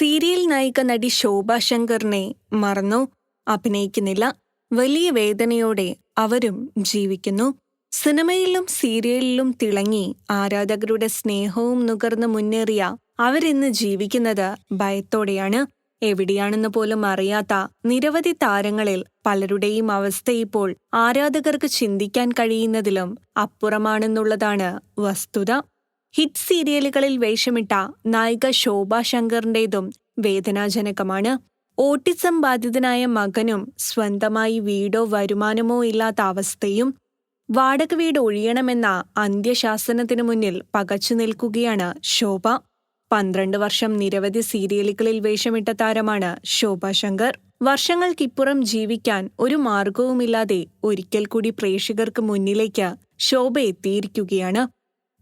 Serial നായിക നടി ശോഭ ശങ്കറിനെ മറന്നു അഭിനയിക്കുന്നില്ല വലിയ വേദനയോടെ അവരും ജീവിക്കുന്നു. സിനിമയിലും സീരിയലിലും തിളങ്ങി ആരാധകരുടെ സ്നേഹവും നുകർന്ന് മുന്നേറിയ അവരിന്ന് ജീവിക്കുന്നത് ഭയത്തോടെയാണ്. എവിടെയാണെന്ന് പോലും അറിയാത്ത നിരവധി താരങ്ങളിൽ പലരുടെയും അവസ്ഥ ഇപ്പോൾ ആരാധകർക്ക് ചിന്തിക്കാൻ കഴിയുന്നതിലും അപ്പുറമാണെന്നുള്ളതാണ് വസ്തുത. ഹിറ്റ് സീരിയലുകളിൽ വേഷമിട്ട നായിക ശോഭ ശങ്കറിന്റെതും വേദനാജനകമാണ്. ഓട്ടിസം ബാധിതനായ മകനും സ്വന്തമായി വീടോ വരുമാനമോ ഇല്ലാത്ത അവസ്ഥയും വാടക വീട് ഒഴിയണമെന്ന അന്ത്യശാസനത്തിനു മുന്നിൽ പകച്ചു നിൽക്കുകയാണ് ശോഭ. പന്ത്രണ്ട് വർഷം നിരവധി സീരിയലുകളിൽ വേഷമിട്ട താരമാണ് ശോഭ ശങ്കർ. വർഷങ്ങൾക്കിപ്പുറം ജീവിക്കാൻ ഒരു മാർഗവുമില്ലാതെ ഒരിക്കൽ കൂടി പ്രേക്ഷകർക്ക് മുന്നിലേക്ക് ശോഭ എത്തിയിരിക്കുകയാണ്.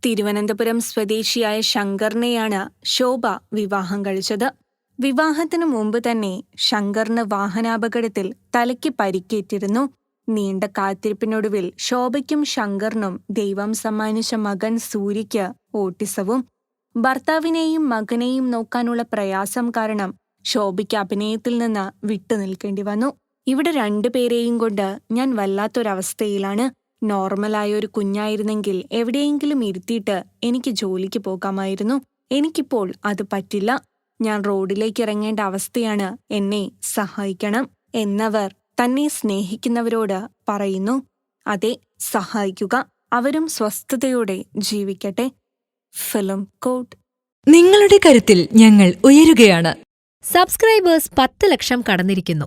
തിരുവനന്തപുരം സ്വദേശിയായ ശങ്കറിനെയാണ് ശോഭ വിവാഹം കഴിച്ചത്. വിവാഹത്തിനു മുമ്പ് തന്നെ ശങ്കറിന് വാഹനാപകടത്തിൽ തലയ്ക്ക് പരിക്കേറ്റിരുന്നു. നീണ്ട കാത്തിരിപ്പിനൊടുവിൽ ശോഭയ്ക്കും ശങ്കറിനും ദൈവം സമ്മാനിച്ച മകൻ സൂര്യയ്ക്ക് ഓട്ടിസവും. ഭർത്താവിനെയും മകനെയും നോക്കാനുള്ള പ്രയാസം കാരണം ശോഭയ്ക്ക് അഭിനയത്തിൽ നിന്ന് വിട്ടുനിൽക്കേണ്ടി വന്നു. ഇവിടെ രണ്ടുപേരെയും കൊണ്ട് ഞാൻ വല്ലാത്തൊരവസ്ഥയിലാണ്. നോർമലായ ഒരു കുഞ്ഞായിരുന്നെങ്കിൽ എവിടെയെങ്കിലും ഇരുത്തിയിട്ട് എനിക്ക് ജോലിക്ക് പോകാമായിരുന്നു. എനിക്കിപ്പോൾ അത് പറ്റില്ല. ഞാൻ റോഡിലേക്ക് ഇറങ്ങേണ്ട അവസ്ഥയാണ് എന്നെ സഹായിക്കണം എന്നവർ തന്നെ സ്നേഹിക്കുന്നവരോട് പറയുന്നു. അതെ സഹായിക്കുക. അവരും സ്വസ്ഥതയോടെ ജീവിക്കട്ടെ. ഫിലിം കോട്ട്. നിങ്ങളുടെ കരുത്തിൽ ഞങ്ങൾ ഉയരുകയാണ്. സബ്സ്ക്രൈബേഴ്സ് പത്ത് ലക്ഷം കടന്നിരിക്കുന്നു.